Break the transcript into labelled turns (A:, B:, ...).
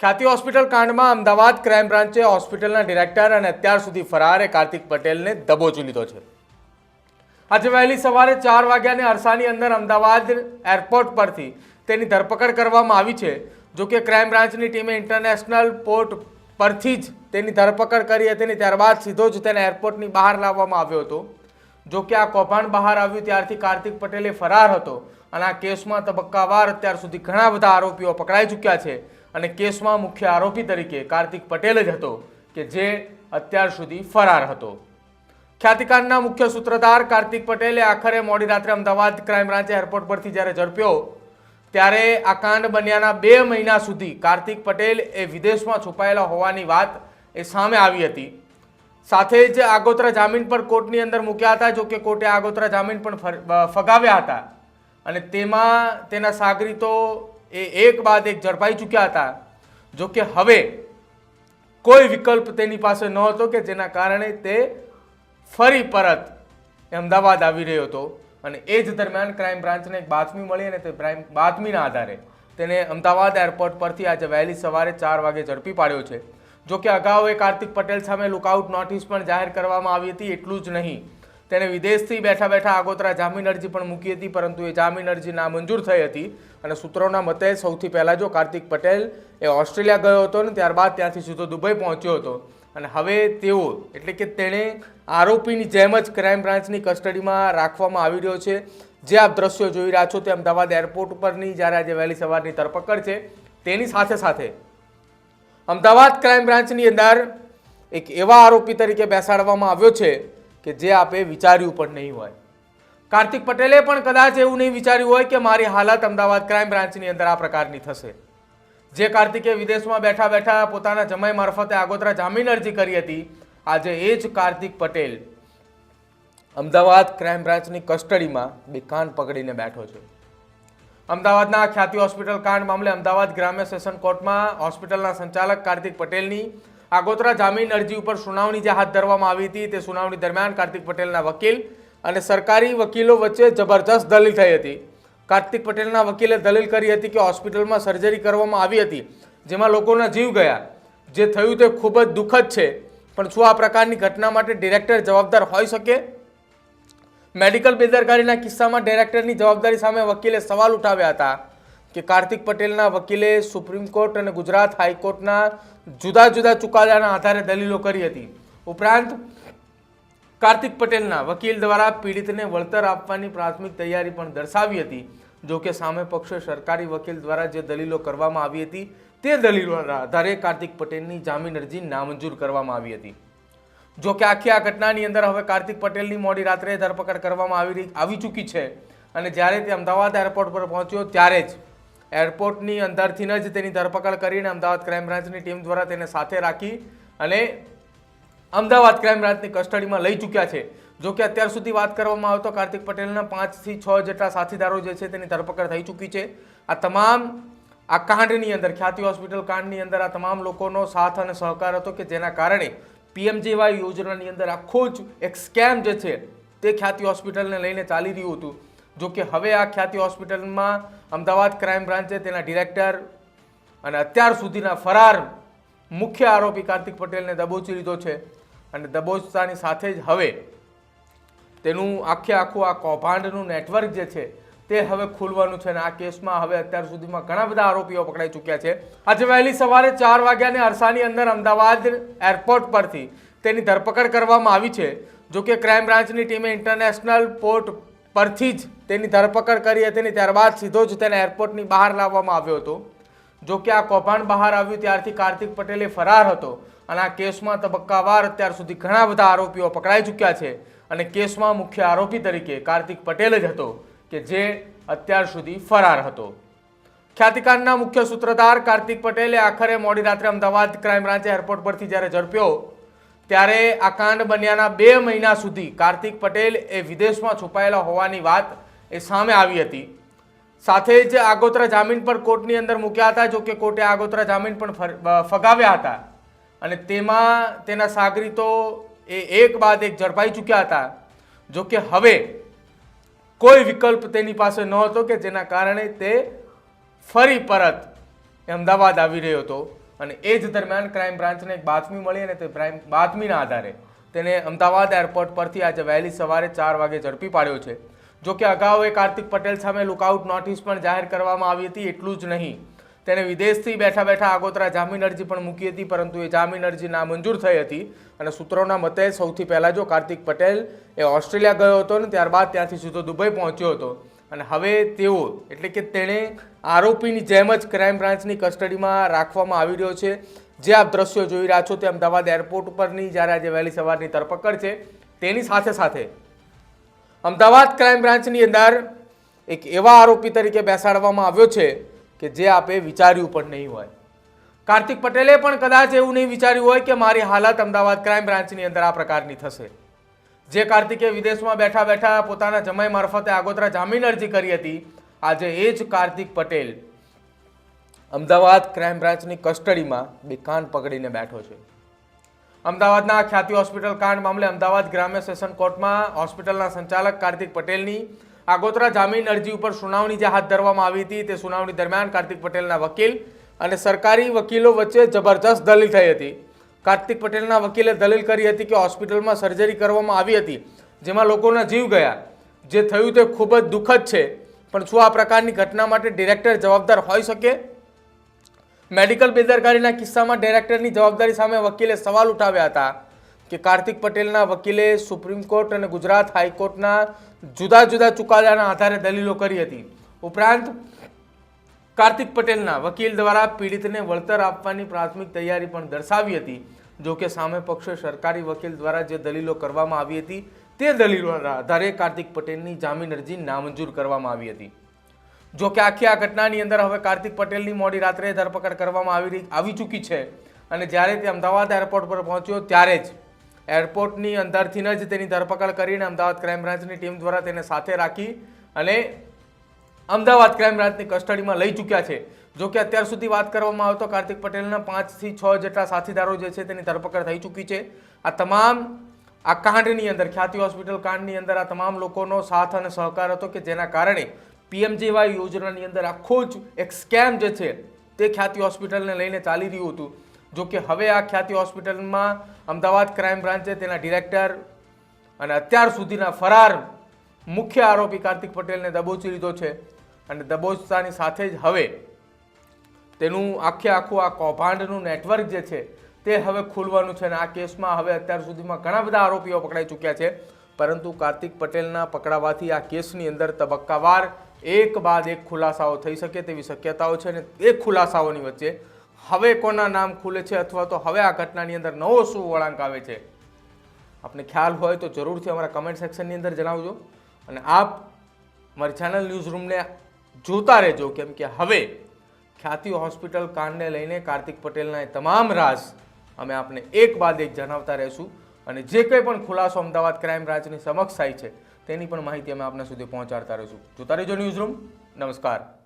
A: ખ્યાતિ હોસ્પિટલ કાંડમાં અમદાવાદ ક્રાઇમ બ્રાન્ચે હોસ્પિટલના ડિરેક્ટર અને અત્યાર સુધી ફરાર કાર્તિક પટેલને દબોચી લીધો છે. આજે વહેલી સવારે ચાર વાગ્યાને અરસાની અંદર અમદાવાદ એરપોર્ટ પરથી તેની ધરપકડ કરવામાં આવી છે. જો કે ક્રાઇમ બ્રાન્ચની ટીમે ઇન્ટરનેશનલ પોર્ટ પરથી જ તેની ધરપકડ કરી હતી અને ત્યારબાદ સીધો જ તેને એરપોર્ટની બહાર લાવવામાં આવ્યો હતો. જો કે આ કૌભાંડ બહાર આવ્યું ત્યારથી કાર્તિક પટેલે ફરાર હતો અને આ કેસમાં તબક્કાવાર અત્યાર સુધી ઘણા બધા આરોપીઓ પકડાઈ ચૂક્યા છે. અને કેસમાં મુખ્ય આરોપી તરીકે કાર્તિક પટેલ જ હતો કે જે અત્યાર સુધી ફરાર હતો. ખ્યાતિકાંડના મુખ્ય સૂત્રધાર કાર્તિક પટેલે આખરે મોડી રાત્રે અમદાવાદ ક્રાઇમ બ્રાન્ચે એરપોર્ટ પરથી જ્યારે ઝડપ્યો, ત્યારે આ કાંડ બન્યાના બે મહિના સુધી કાર્તિક પટેલ એ વિદેશમાં છુપાયેલા હોવાની વાત એ સામે આવી હતી. સાથે જ આગોતરા જામીન પર કોર્ટની અંદર મૂક્યા હતા જો કે કોર્ટે આગોતરા જામીન પણ ફગાવ્યા હતા. અને તેમાં તેના સાગરીતો એ એક બાદ એક ઝડપાઈ ચૂક્યા હતા. જો કે હવે કોઈ વિકલ્પ તેની પાસે નહોતો કે જેના કારણે તે ફરી પરત અમદાવાદ આવી રહ્યો હતો. અને એ જ દરમિયાન ક્રાઇમ બ્રાન્ચને એક બાતમી મળી અને તે બાતમીના આધારે તેને અમદાવાદ એરપોર્ટ પરથી આજે વહેલી સવારે ચાર વાગે ઝડપી પાડ્યો છે. જો કે અગાઉ એ કાર્તિક પટેલ સામે લુકઆઉટ નોટિસ પણ જાહેર કરવામાં આવી હતી, એટલું જ નહીં. તેણે વિદેશથી બેઠા બેઠા આગોતરા જામીન અરજી પણ મૂકી હતી, પરંતુ એ જામીન અરજી નામંજૂર થઈ હતી. અને સૂત્રોના મતે સૌથી પહેલાં જો કાર્તિક પટેલ એ ઓસ્ટ્રેલિયા ગયો હતો ને, ત્યારબાદ ત્યાંથી સીધો દુબઈ પહોંચ્યો હતો. અને હવે તેઓ, એટલે કે તેણે આરોપીની જેમ જ ક્રાઇમ બ્રાન્ચની કસ્ટડીમાં રાખવામાં આવી રહ્યો છે. જે આપ દ્રશ્યો જોઈ રહ્યા છો તે અમદાવાદ એરપોર્ટ ઉપરની, જ્યારે આજે વહેલી સવારની ધરપકડ છે, તેની સાથે સાથે અમદાવાદ ક્રાઇમ બ્રાન્ચની અંદર એક એવા આરોપી તરીકે બેસાડવામાં આવ્યો છે કે જે આપે વિચાર્યું પણ નહીં હોય. કાર્તિક પટેલે પણ કદાચ એવું નહીં વિચાર્યું હોય કે મારી હાલત અમદાવાદ ક્રાઇમ બ્રાન્ચની અંદર આ પ્રકારની થશે. જે કાર્તિકે વિદેશમાં બેઠા બેઠા પોતાના જમાઈ મારફતે આગોતરા જામીન અરજી કરી હતી, આજે એ જ કાર્તિક પટેલ અમદાવાદ ક્રાઇમ બ્રાન્ચની કસ્ટડીમાં બે કાન પકડીને બેઠો છે. અમદાવાદના ખ્યાતિ હોસ્પિટલ કાંડ મામલે અમદાવાદ ગ્રામ્ય સેશન કોર્ટમાં હોસ્પિટલના સંચાલક કાર્તિક પટેલની આગોતરા જામીન અરજી ઉપર સુનાવણી જે હાથ ધરવામાં આવી હતી તે સુનાવણી દરમિયાન કાર્તિક પટેલના વકીલ અને સરકારી વકીલો વચ્ચે જબરજસ્ત દલીલ થઈ હતી. કાર્તિક પટેલના વકીલે દલીલ કરી હતી કે હોસ્પિટલમાં સર્જરી કરવામાં આવી હતી, જેમાં લોકોના જીવ ગયા. જે થયું તે ખૂબ જ દુઃખદ છે, પણ શું આ પ્રકારની ઘટના માટે ડિરેક્ટર જવાબદાર હોઈ શકે? મેડિકલ બેદરકારીના કિસ્સામાં ડિરેક્ટરની જવાબદારી સામે વકીલે સવાલ ઉઠાવ્યા હતા. કે કાર્તિક પટેલના વકીલે સુપ્રીમ કોર્ટ અને ગુજરાત હાઈકોર્ટના જુદા જુદા ચુકાદાના આધારે દલીલો કરી હતી. ઉપરાંત, કાર્તિક પટેલના વકીલ દ્વારા પીડિતને વળતર આપવાની પ્રાથમિક તૈયારી પણ દર્શાવી હતી. જો કે સામે પક્ષે સરકારી વકીલ દ્વારા જે દલીલો કરવામાં આવી હતી, તે દલીલોના આધારે કાર્તિક પટેલની જામીન અરજી નામંજૂર કરવામાં આવી હતી. જો કે આખી આ ઘટનાની અંદર હવે કાર્તિક પટેલની મોડી રાત્રે ધરપકડ કરવામાં આવી આવી ચૂકી છે. અને જ્યારે તે અમદાવાદ એરપોર્ટ પર પહોંચ્યો, ત્યારે જ એરપોર્ટની અંદરથી જ તેની ધરપકડ કરીને અમદાવાદ ક્રાઇમ બ્રાન્ચની ટીમ દ્વારા તેને સાથે રાખી અને અમદાવાદ ક્રાઇમ બ્રાન્ચની કસ્ટડીમાં લઈ ચૂક્યા છે. જો કે અત્યાર સુધી વાત કરવામાં આવે તો કાર્તિક પટેલના પાંચથી છ જેટલા સાથીદારો જે છે તેની ધરપકડ થઈ ચૂકી છે. આ તમામ આ કાંડની અંદર, ખ્યાતિ હોસ્પિટલ કાંડની અંદર આ તમામ લોકોનો સાથ અને સહકાર હતો કે જેના કારણે પીએમજેવાય યોજનાની અંદર આખો જ એક સ્કેમ જે છે તે ખ્યાતિ હોસ્પિટલને લઈને ચાલી રહ્યું હતું. જો કે હવે આ ખ્યાતિ હોસ્પિટલમાં અમદાવાદ ક્રાઇમ બ્રાન્ચે તેના ડિરેક્ટર અને અત્યાર સુધીના ફરાર મુખ્ય આરોપી કાર્તિક પટેલને દબોચી લીધો છે અને દબોચતાની સાથે જ હવે તેનું આખે આખું આ કૌભાંડનું નેટવર્ક જે છે તે હવે ખુલવાનું છે અને આ કેસમાં હવે અત્યાર સુધીમાં ઘણા બધા આરોપીઓ પકડાઈ ચૂક્યા છે. આજે વહેલી સવારે ચાર વાગ્યાને અરસાની અંદર અમદાવાદ એરપોર્ટ પરથી તેની ધરપકડ કરવામાં આવી છે. જો કે ક્રાઇમ બ્રાન્ચની ટીમે ઇન્ટરનેશનલ પોર્ટ પરથી જ તેની ધરપકડ કરી હતી અને ત્યારબાદ સીધો જ તેને એરપોર્ટની બહાર લાવવામાં આવ્યો હતો. જો કે આ કૌભાંડ બહાર આવ્યું ત્યારથી કાર્તિક પટેલે ફરાર હતો અને આ કેસમાં તબક્કાવાર અત્યાર સુધી ઘણા બધા આરોપીઓ પકડાઈ ચૂક્યા છે અને કેસમાં મુખ્ય આરોપી તરીકે કાર્તિક પટેલ જ હતો કે જે અત્યાર સુધી ફરાર હતો. ખ્યાતિકાંડના મુખ્ય સૂત્રધાર કાર્તિક પટેલે આખરે મોડી રાત્રે અમદાવાદ ક્રાઇમ બ્રાન્ચે એરપોર્ટ પરથી જ્યારે ઝડપ્યો ત્યારે આ કાંડ બન્યાના બે મહિના સુધી કાર્તિક પટેલ એ વિદેશમાં છુપાયેલા હોવાની વાત એ સામે આવી હતી. સાથે જ આગોતરા જામીન પર કોર્ટની અંદર મૂક્યા હતા જો કે કોર્ટે આગોતરા જામીન પણ ફગાવ્યા હતા. અને તેમાં, તેના સાગરીતો એ એક બાદ એક ઝડપાઈ ચૂક્યા હતા. જો કે હવે કોઈ વિકલ્પ તેની પાસે નહોતો કે જેના કારણે તે ફરી પરત અમદાવાદ આવી રહ્યો હતો. અને એ જ દરમિયાન ક્રાઇમ બ્રાન્ચને એક બાતમી મળી અને તે ક્રાઇમ બાતમીના આધારે તેને અમદાવાદ એરપોર્ટ પરથી આજે વહેલી સવારે ચાર વાગે ઝડપી પાડ્યો છે. જો કે અગાઉ એ કાર્તિક પટેલ સામે લુકઆઉટ નોટિસ પણ જાહેર કરવામાં આવી હતી, એટલું જ નહીં. તેને વિદેશથી બેઠા બેઠા આગોતરા જામીન અરજી પણ મૂકી હતી, પરંતુ એ જામીન અરજી નામંજૂર થઈ હતી અને સૂત્રોના મતે સૌથી પહેલાં જો કાર્તિક પટેલ એ ઓસ્ટ્રેલિયા ગયો હતો ને ત્યારબાદ ત્યાંથી સીધો દુબઈ પહોંચ્યો હતો અને હવે તેઓ, એટલે કે તેણે આરોપીની જેમ જ ક્રાઇમ બ્રાન્ચની કસ્ટડીમાં રાખવામાં આવી રહ્યો છે. જે આપ દ્રશ્યો જોઈ રહ્યા છો તે અમદાવાદ એરપોર્ટ ઉપરની, જ્યારે આજે વહેલી સવારની ધરપકડ છે, તેની સાથે સાથે અમદાવાદ ક્રાઇમ બ્રાન્ચની અંદર એક એવા આરોપી તરીકે બેસાડવામાં આવ્યો છે કે જે આપે વિચાર્યું પણ નહીં હોય. કાર્તિક પટેલે પણ કદાચ એવું નહીં વિચાર્યું હોય કે મારી હાલત અમદાવાદ ક્રાઇમ બ્રાન્ચની અંદર આ પ્રકારની થશે. જે કાર્તિકે વિદેશમાં બેઠા બેઠા પોતાના જમાઈ મારફતે આગોતરા જામીન અરજી કરી હતી. આજે એ જ કાર્તિક પટેલ અમદાવાદ ક્રાઇમ બ્રાન્ચની કસ્ટડીમાં બે કાન પકડીને બેઠો છે. અમદાવાદના ખ્યાતિ હોસ્પિટલ કાંડ મામલે અમદાવાદ ગ્રામ્ય સેશન કોર્ટમાં હોસ્પિટલના સંચાલક કાર્તિક પટેલની આગોતરા જામીન અરજી ઉપર સુનાવણી જે હાથ ધરવામાં આવી હતી તે સુનાવણી દરમિયાન કાર્તિક પટેલના વકીલ અને સરકારી વકીલો વચ્ચે જબરજસ્ત દલીલ થઈ હતી. કાર્તિક પટેલના વકીલે દલીલ કરી હતી કે હોસ્પિટલમાં સર્જરી કરવામાં આવી હતી, જેમાં લોકોના જીવ ગયા. જે થયું તે ખૂબ જ દુઃખદ છે. પણ શું આ પ્રકારની ઘટના માટે ડિરેક્ટર જવાબદાર હોઈ શકે? મેડિકલ બેદરકારીના કિસ્સામાં ડિરેક્ટરની જવાબદારી સામે વકીલે સવાલ ઉઠાવ્યા હતા કે કાર્તિક પટેલના વકીલે સુપ્રીમ કોર્ટ અને ગુજરાત હાઈકોર્ટના જુદા જુદા ચુકાદાના આધારે દલીલો કરી હતી. ઉપરાંત, કાર્તિક પટેલના વકીલ દ્વારા પીડિતને વળતર આપવાની પ્રાથમિક તૈયારી પણ દર્શાવી હતી. જો કે સામે પક્ષે સરકારી વકીલ દ્વારા જે દલીલો કરવામાં આવી હતી, તે દલીલોના આધારે કાર્તિક પટેલની જામીન અરજી નામંજૂર કરવામાં આવી હતી. જો કે આખી આ ઘટનાની અંદર હવે કાર્તિક પટેલની મોડી રાત્રે ધરપકડ કરવામાં આવી આવી ચૂકી છે અને જ્યારે તે અમદાવાદ એરપોર્ટ પર પહોંચ્યો ત્યારે જ એરપોર્ટની અંદરથી જ તેની ધરપકડ કરીને અમદાવાદ ક્રાઇમ બ્રાન્ચની ટીમ દ્વારા તેને સાથે રાખી અને અમદાવાદ ક્રાઇમ બ્રાન્ચની કસ્ટડીમાં લઈ ચૂક્યા છે. જો કે અત્યાર સુધી વાત કરવામાં આવે તો કાર્તિક પટેલના પાંચથી છ જેટલા સાથીદારો જે છે તેની ધરપકડ થઈ ચૂકી છે. આ તમામ આ કાંડની અંદર, ખ્યાતિ હોસ્પિટલ કાંડની અંદર આ તમામ લોકોનો સાથ અને સહકાર હતો કે જેના કારણે પીએમજેવાય યોજનાની અંદર આખો જ એક સ્કેમ જે છે તે ખ્યાતિ હોસ્પિટલને લઈને ચાલી રહ્યું હતું. જો કે હવે આ ખ્યાતિ હોસ્પિટલમાં અમદાવાદ ક્રાઇમ બ્રાન્ચે તેના ડિરેક્ટર અને અત્યાર સુધીના ફરાર મુખ્ય આરોપી કાર્તિક પટેલને દબોચી લીધો છે. અને દબોચતાની સાથે જ હવે તેનું આખે આખું આ કૌભાંડનું નેટવર્ક જે છે, તે હવે ખુલવાનું છે અને આ કેસમાં હવે અત્યાર સુધીમાં ઘણા બધા આરોપીઓ પકડાઈ ચૂક્યા છે. પરંતુ કાર્તિક પટેલના પકડાવાથી આ કેસની અંદર તબક્કાવાર એક બાદ એક ખુલાસાઓ થઈ શકે તેવી શક્યતાઓ છે અને એ ખુલાસાઓની વચ્ચે હવે કોના નામ ખુલે છે અથવા તો હવે આ ઘટનાની અંદર નવો શું વળાંક આવે છે? આપને ખ્યાલ હોય તો જરૂરથી અમારા કમેન્ટ સેક્શનની અંદર જણાવજો. અને આપ મારી ચેનલ ન્યૂઝ રૂમને જોતા રહેજો, કેમ કે હવે ખ્યાતિ હોસ્પિટલ કાંડને લઈને કાર્તિક પટેલના એ તમામ રાસ અમે આપને એક બાદ એક જણાવતા રહીશું. અને જે કંઈ પણ ખુલાસો અમદાવાદ ક્રાઇમ બ્રાન્ચની સમક્ષ થાય છે, તેની પણ માહિતી અમે આપના સુધી પહોંચાડતા રહીશું. જોતા રહેજો ન્યૂઝ રૂમ. નમસ્કાર.